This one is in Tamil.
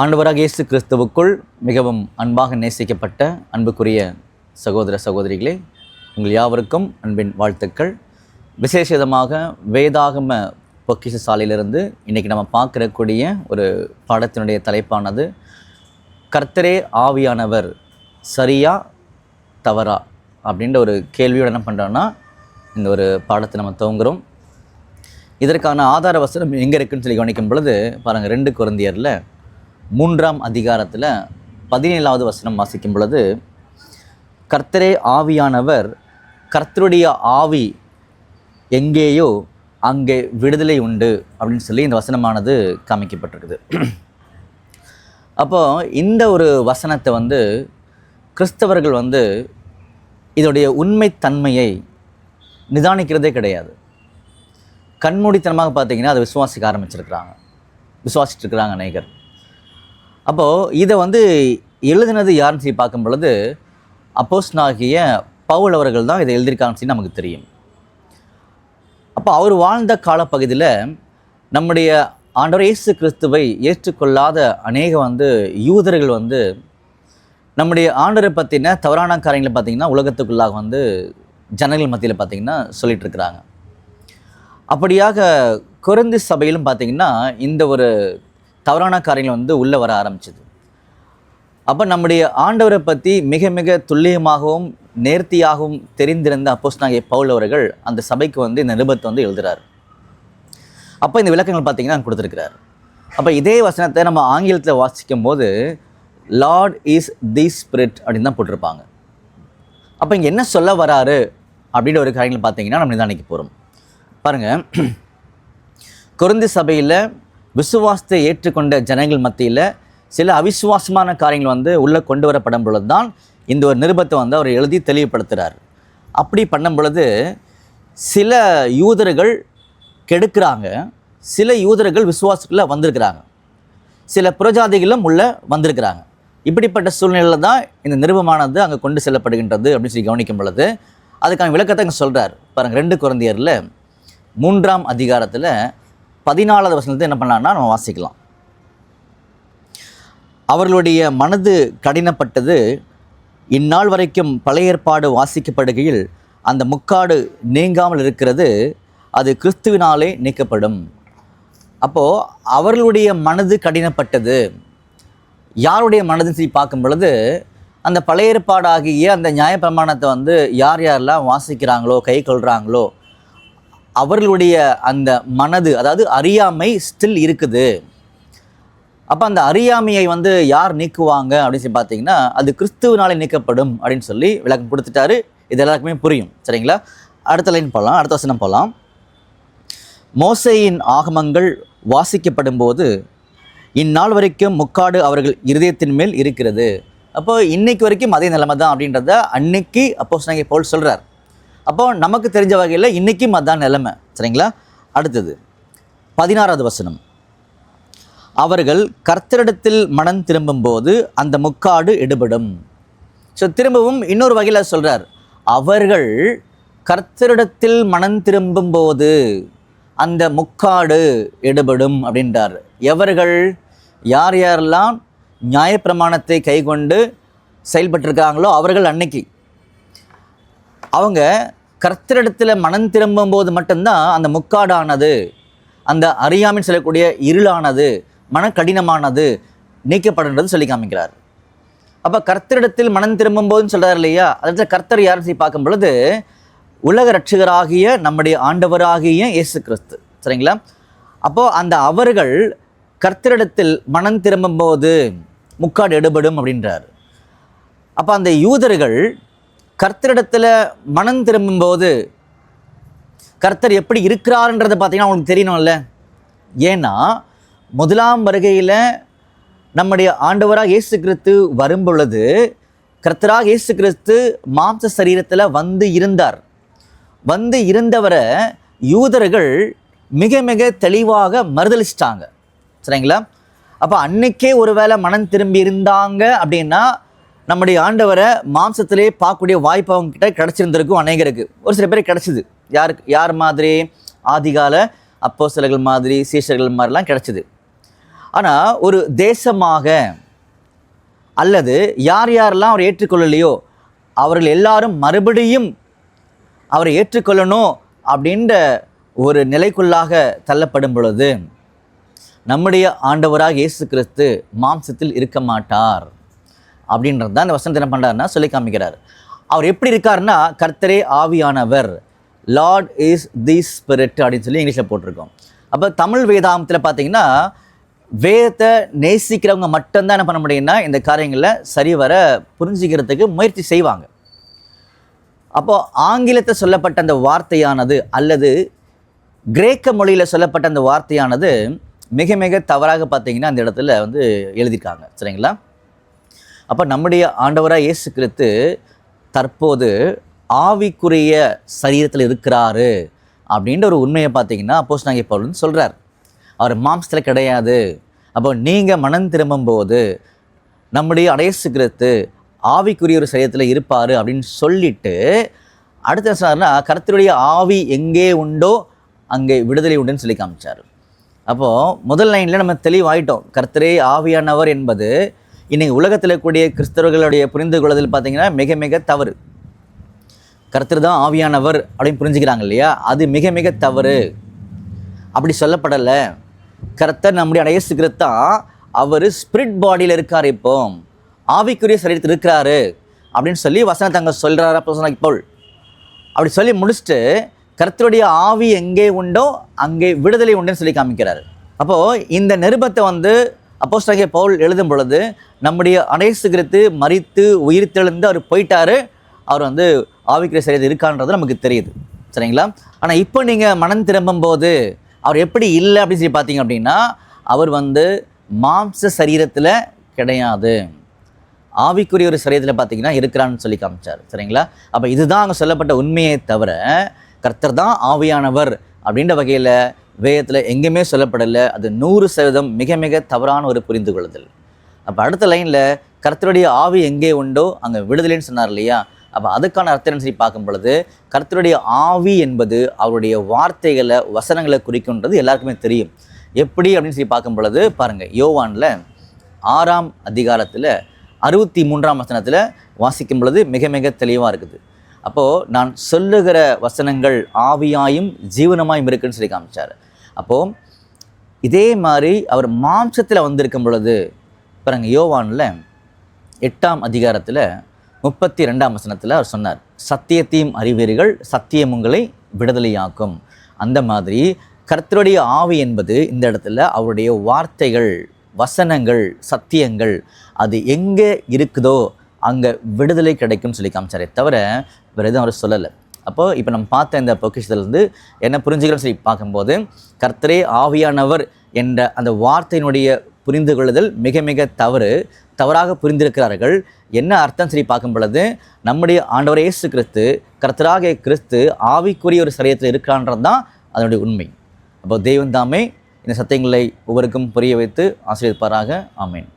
ஆண்டவராக இயேசு கிறிஸ்துவுக்குள் மிகவும் அன்பாக நேசிக்கப்பட்ட அன்புக்குரிய சகோதர சகோதரிகளே உங்கள் யாவருக்கும் அன்பின் வாழ்த்துக்கள். விசேஷமாக வேதாகம பொக்கிஷ சாலையிலிருந்து இன்றைக்கி நம்ம பார்க்கக்கூடிய ஒரு பாடத்தினுடைய தலைப்பானது கர்த்தரே ஆவியானவர் சரியா தவறா? அப்படின்ற ஒரு கேள்வியோடு என்ன பண்ணுறோன்னா இந்த ஒரு பாடத்தை நம்ம துவங்குகிறோம் இதற்கான ஆதார வசனம் எங்கே இருக்குன்னு சொல்லி கவனிக்கும் பொழுது பாருங்கள் ரெண்டு குழந்தையரில் மூன்றாம் அதிகாரத்தில் பதினேழாவது வசனம் வாசிக்கும் பொழுது கர்த்தரே ஆவியானவர் கர்த்தருடைய ஆவி எங்கேயோ அங்கே விடுதலை உண்டு அப்படின்னு சொல்லி இந்த வசனமானது காமிக்கப்பட்டிருக்குது. அப்போ இந்த ஒரு வசனத்தை வந்து கிறிஸ்தவர்கள் வந்து இதோடைய உண்மைத்தன்மையை நிதானிக்கிறதே கிடையாது. கண்மூடித்தனமாக பார்த்தீங்கன்னா அதை விசுவாசிக்க ஆரம்பிச்சிருக்கிறாங்க. விசுவாசிட்டு இருக்கிறாங்க அநேகர். அப்போது இதை வந்து எழுதினது யாருன்னு சொல்லி பார்க்கும் பொழுது அப்போஸ்னாகிய பவுல் அவர்கள் தான் இதை எழுதியிருக்காங்கன்னு சொல்லி நமக்கு தெரியும். அப்போ அவர் வாழ்ந்த காலப்பகுதியில் நம்முடைய ஆண்டவர் இயேசு கிறிஸ்துவை ஏற்றுக்கொள்ளாத அநேக வந்து யூதர்கள் வந்து நம்முடைய ஆண்டரை பற்றின தவறான காரியங்களை பார்த்திங்கன்னா உலகத்துக்குள்ளாக வந்து ஜனங்கள் மத்தியில் பார்த்திங்கன்னா சொல்லிட்டு இருக்கிறாங்க. அப்படியாக குறைந்த சபையிலும் பார்த்திங்கன்னா இந்த ஒரு தவறான காரியங்கள் வந்து உள்ளே வர ஆரம்பிச்சது. அப்போ நம்முடைய ஆண்டவரை பற்றி மிக மிக துல்லியமாகவும் நேர்த்தியாகவும் தெரிந்திருந்த அப்போஸ் நாகிய பவுல் அவர்கள் அந்த சபைக்கு வந்து இந்த நிருபத்தை வந்து எழுதுகிறார் அப்போ இந்த விளக்கங்கள் பார்த்தீங்கன்னா கொடுத்துருக்கிறார். அப்போ இதே வசனத்தை நம்ம ஆங்கிலத்தில் வாசிக்கும் போது லார்ட் இஸ் தி ஸ்பிரிட் அப்படின்னு தான் போட்டிருப்பாங்க. அப்போ இங்கே என்ன சொல்ல வராரு அப்படின்ற ஒரு காரியங்கள் பார்த்தீங்கன்னா நம்ம நிதானிக்க போகிறோம் பாருங்கள் குருந்தி சபையில் விசுவாசத்தை ஏற்றுக்கொண்ட ஜனங்கள் மத்தியில் சில அவிசுவாசமான காரியங்கள் வந்து உள்ளே கொண்டு வரப்படும் பொழுது தான் இந்த ஒரு நிருபத்தை வந்து அவர் எழுதி தெளிவுபடுத்துகிறார் அப்படி பண்ணும் பொழுது சில யூதர்கள் கெடுக்கிறாங்க. சில யூதர்கள் விசுவாசத்தில் வந்திருக்கிறாங்க. சில புரஜாதிகளும் உள்ளே வந்திருக்கிறாங்க. இப்படிப்பட்ட சூழ்நிலையில் தான் இந்த நிருபமானது அங்கே கொண்டு செல்லப்படுகின்றது அப்படின்னு சொல்லி கவனிக்கும் பொழுது அதுக்கான விளக்கத்தை அங்கே சொல்கிறார் பாருங்கள் ரெண்டு குழந்தையரில் மூன்றாம் அதிகாரத்தில் பதினாலாவது வசனத்தை என்ன பண்ணலாம்னா நம்ம வாசிக்கலாம். அவர்களுடைய மனது கடினப்பட்டது இந்நாள் வரைக்கும் பழைய ஏற்பாடு வாசிக்கப்படுகையில் அந்த முக்காடு நீங்காமல் இருக்கிறது அது கிறிஸ்துவினாலே நீக்கப்படும். அப்போது அவர்களுடைய மனது கடினப்பட்டது. யாருடைய மனதுன்னு சொல்லி பார்க்கும் பொழுது அந்த பழைய ஏற்பாடாகிய அந்த நியாயப்பிரமாணத்தை வந்து யார் யாரெல்லாம் வாசிக்கிறாங்களோ கை கொள்கிறாங்களோ அவர்களுடைய அந்த மனது அதாவது அறியாமை ஸ்டில் இருக்குது. அப்போ அந்த அறியாமையை வந்து யார் நீக்குவாங்க அப்படின்னு சொல்லி பார்த்தீங்கன்னா அது கிறிஸ்துவனாலே நீக்கப்படும் அப்படின்னு சொல்லி விளக்கம் கொடுத்துட்டாரு. இது எல்லாருக்குமே புரியும். சரிங்களா? அடுத்த லைன் போகலாம் அடுத்த வசனம் போகலாம் மோசையின் ஆகமங்கள் வாசிக்கப்படும் போது இந்நாள் வரைக்கும் முக்காடு அவர்கள் இருதயத்தின் மேல் இருக்கிறது. அப்போ இன்னைக்கு வரைக்கும் அதே நிலைமை தான் அப்படின்றத அன்னைக்கு அப்போ போல் சொல்கிறார் அப்போ நமக்கு தெரிஞ்ச வகையில் இன்றைக்கும் அதான் நிலைமை. சரிங்களா? அடுத்தது பதினாறாவது வசனம். அவர்கள் கர்த்தரிடத்தில் மனம் திரும்பும்போது அந்த முக்காடு எடுபடும் ஸோ திரும்பவும் இன்னொரு வகையில் சொல்கிறார் அவர்கள் கர்த்தரிடத்தில் மனம் திரும்பும்போது அந்த முக்காடு எடுபடும் அப்படின்றார். எவர்கள்? யார் யாரெல்லாம் நியாயப்பிரமாணத்தை கைகொண்டு செயல்பட்டிருக்காங்களோ அவர்கள் அன்னைக்கு. அவங்க கர்த்தரிடத்தில் மனம் திரும்பும்போது மட்டும்தான் அந்த முக்காடானது அந்த அறியாமைன்னு சொல்லக்கூடிய இருளானது மன கடினமானது நீக்கப்படுன்றது சொல்லி காமிக்கிறார். அப்போ கர்த்தரிடத்தில் மனம் திரும்பும்போதுன்னு சொல்கிறார் இல்லையா? அதில் கர்த்தர் யாரும் சொல்லி பார்க்கும் பொழுது உலக ரட்சகராகிய நம்முடைய ஆண்டவராகிய இயேசு கிறிஸ்து சரிங்களா? அப்போது அந்த அவர்கள் கர்த்தரிடத்தில் மனம் திரும்பும்போது முக்காடு எடுபடும் அப்படின்றார். அப்போ அந்த யூதர்கள் கர்த்தரிடத்தில் மனம் திரும்பும்போது கர்த்தர் எப்படி இருக்கிறாருன்றதை பார்த்தீங்கன்னா அவங்களுக்கு தெரியணும்ல. ஏன்னா முதலாம் வருகையில் நம்முடைய ஆண்டவராக இயேசு கிறிஸ்து வரும்பொழுது கர்த்தராக இயேசு கிறிஸ்து மாம்ச சரீரத்தில் வந்து இருந்தார். வந்து இருந்தவரை யூதர்கள் மிக மிக தெளிவாக மறுதளிச்சிட்டாங்க சரிங்களா? அப்போ அன்னைக்கே ஒருவேளை மனம் திரும்பி இருந்தாங்க அப்படின்னா நம்முடைய ஆண்டவரை மாம்சத்திலே பார்க்கக்கூடிய வாய்ப்பு அவங்க கிட்ட கிடச்சிருந்திருக்கும் அநேகருக்கு. ஒரு சில பேர் கிடச்சிது. யாருக்கு யார் மாதிரி? ஆதிகால அப்போஸ்தலர்கள் மாதிரி சீஷர்கள் மாதிரிலாம் கிடச்சிது. ஆனால் ஒரு தேசமாக அல்லது யார் யாரெல்லாம் அவர் ஏற்றுக்கொள்ளலையோ அவர்கள் எல்லாரும் மறுபடியும் அவரை ஏற்றுக்கொள்ளணும் அப்படின்ற ஒரு நிலைக்குள்ளாக தள்ளப்படும் பொழுது நம்முடைய ஆண்டவராக இயேசு கிறிஸ்து மாம்சத்தில் இருக்க மாட்டார். அப்படின்றது தான் இந்த வசனத்தை என்ன பண்ணுறாருன்னா சொல்லி காமிக்கிறார். அவர் எப்படி இருக்காருன்னா கர்த்தரே ஆவியானவர். லார்ட் இஸ் தி ஸ்பிரிட் அப்படின்னு சொல்லி இங்கிலீஷில் போட்டிருக்கோம். அப்போ தமிழ் வேதாந்தத்தில் பார்த்தீங்கன்னா வேதத்தை நேசிக்கிறவங்க மட்டும்தான் என்ன பண்ண முடியும்னா இந்த காரியங்களில் சரிவர புரிஞ்சுக்கிறதுக்கு முயற்சி செய்வாங்க. அப்போது ஆங்கிலத்தை சொல்லப்பட்ட அந்த வார்த்தையானது அல்லது கிரேக்க மொழியில் சொல்லப்பட்ட அந்த வார்த்தையானது மிக மிக தவறாக பார்த்தீங்கன்னா அந்த இடத்துல வந்து எழுதியிருக்காங்க. சரிங்களா? அப்போ நம்முடைய ஆண்டவராக இயேசு கிறிஸ்து தற்போது ஆவிக்குரிய சரீரத்தில் இருக்கிறாரு அப்படின்ற ஒரு உண்மையை பார்த்தீங்கன்னா அப்போஸ் நாங்கள் இப்போ சொல்கிறார் அவர் மாம்சத்தில் கிடையாது. அப்போ நீங்கள் மனம் திரும்பும்போது நம்முடைய அடையசு கிறிஸ்து ஆவிக்குரிய ஒரு சரீரத்தில் இருப்பார் அப்படின்னு சொல்லிட்டு அடுத்த சொன்னார்னா கருத்தருடைய ஆவி எங்கே உண்டோ அங்கே விடுதலை உண்டுன்னு சொல்லி காமிச்சார். அப்போது முதல் லைனில் நம்ம தெளிவாயிட்டோம். கர்த்தரே ஆவியானவர் என்பது இன்னைக்கு உலகத்தில் கூடிய கிறிஸ்தவர்களுடைய புரிந்து கொள்ளதில் பார்த்தீங்கன்னா மிக மிக தவறு. கர்த்தர் தான் ஆவியானவர் அப்படின்னு புரிஞ்சுக்கிறாங்க இல்லையா? அது மிக மிக தவறு. அப்படி சொல்லப்படலை. கர்த்தர் நம்முடைய அடையசு தான் அவர் ஸ்பிரிட் பாடியில் இருக்கார் இப்போ. ஆவிக்குரிய சரீரத்தில் இருக்கிறாரு அப்படின்னு சொல்லி வசன தங்க சொல்கிறாரு அப்போ இப்போ அப்படி சொல்லி முடிச்சுட்டு கர்த்தருடைய ஆவி எங்கே உண்டோ அங்கே விடுதலை உண்டுன்னு சொல்லி காமிக்கிறாரு. அப்போது இந்த நிருபத்தை வந்து அப்போஸ்டாகிய பவுல் எழுதும் பொழுது நம்முடைய அனைத்து கிறிஸ்து மறித்து உயிர்த்தெழுந்து அவர் போயிட்டாரு. அவர் வந்து ஆவிக்குரிய சரியது இருக்கான்றது நமக்கு தெரியுது. சரிங்களா? ஆனால் இப்போ நீங்கள் மனம் திரும்பும்போது அவர் எப்படி இல்லை அப்படின்னு சொல்லி பார்த்தீங்க அப்படின்னா அவர் வந்து மாம்ச சரீரத்தில் கிடையாது. ஆவிக்குரிய ஒரு சரீரத்தில் பார்த்தீங்கன்னா இருக்கிறான்னு சொல்லி காமிச்சார். சரிங்களா? அப்போ இதுதான் அங்கே சொல்லப்பட்ட உண்மையை தவிர கர்த்தர் தான் ஆவியானவர் அப்படின்ற வகையில் வேதத்தில் எங்கேயுமே சொல்லப்படலை. அது நூறு சதவீதம் மிக மிக தவறான ஒரு புரிந்து கொள்ளுதல் அப்போ அடுத்த லைனில் கர்த்தருடைய ஆவி எங்கே உண்டோ அங்கே விடுதலைன்னு சொன்னார் இல்லையா? அப்போ அதுக்கான அர்த்தம் என்ன சொல்லி பார்க்கும் பொழுது கர்த்தருடைய ஆவி என்பது அவருடைய வார்த்தைகளை வசனங்களை குறிக்கும்ன்றது எல்லாருக்குமே தெரியும். எப்படி அப்படின்னு சொல்லி பார்க்கும் பொழுது பாருங்கள் யோவானில் ஆறாம் அதிகாரத்தில் அறுபத்தி மூன்றாம் வசனத்தில் வாசிக்கும் பொழுது மிக மிக தெளிவாக இருக்குது. அப்போது நான் சொல்லுகிற வசனங்கள் ஆவியாயும் ஜீவனமாயும் இருக்குன்னு சொல்லி காமிச்சார். அப்போது இதே மாதிரி அவர் மாம்சத்தில் வந்திருக்கும் பொழுது பாருங்க யோவானில் எட்டாம் அதிகாரத்தில் முப்பத்தி ரெண்டாம் வசனத்தில் அவர் சொன்னார் சத்தியத்தையும் அறிவீர்கள் சத்தியம் உங்களை விடுதலையாக்கும். அந்த மாதிரி கர்த்தருடைய ஆவி என்பது இந்த இடத்துல அவருடைய வார்த்தைகள் வசனங்கள் சத்தியங்கள் அது எங்கே இருக்குதோ அங்கே விடுதலை கிடைக்கும்னு சொல்லி காமிச்சாரே தவிர வேறு எதுவும் அவர் சொல்லலை. அப்போது இப்போ நம்ம பார்த்த இந்த பொக்கிஷத்துலேருந்து என்ன புரிஞ்சுக்கிறோம் சொல்லி பார்க்கும்போது கர்த்தரே ஆவியானவர் என்ற அந்த வார்த்தையினுடைய புரிந்து கொள்ளுதல் மிக மிக தவறு தவறாக புரிந்திருக்கிறார்கள். என்ன அர்த்தம் சரி பார்க்கும் பொழுது நம்முடைய ஆண்டவர் இயேசு கிறிஸ்து கர்த்தராக கிறிஸ்து ஆவிக்குரிய ஒரு சரியத்தில் இருக்கான்றது தான் அதனுடைய உண்மை. அப்போ தெய்வம் தாமே இந்த சத்தியங்களை ஒவ்வொருக்கும் புரிய வைத்து ஆசிரியப்பாராக ஆமேன்.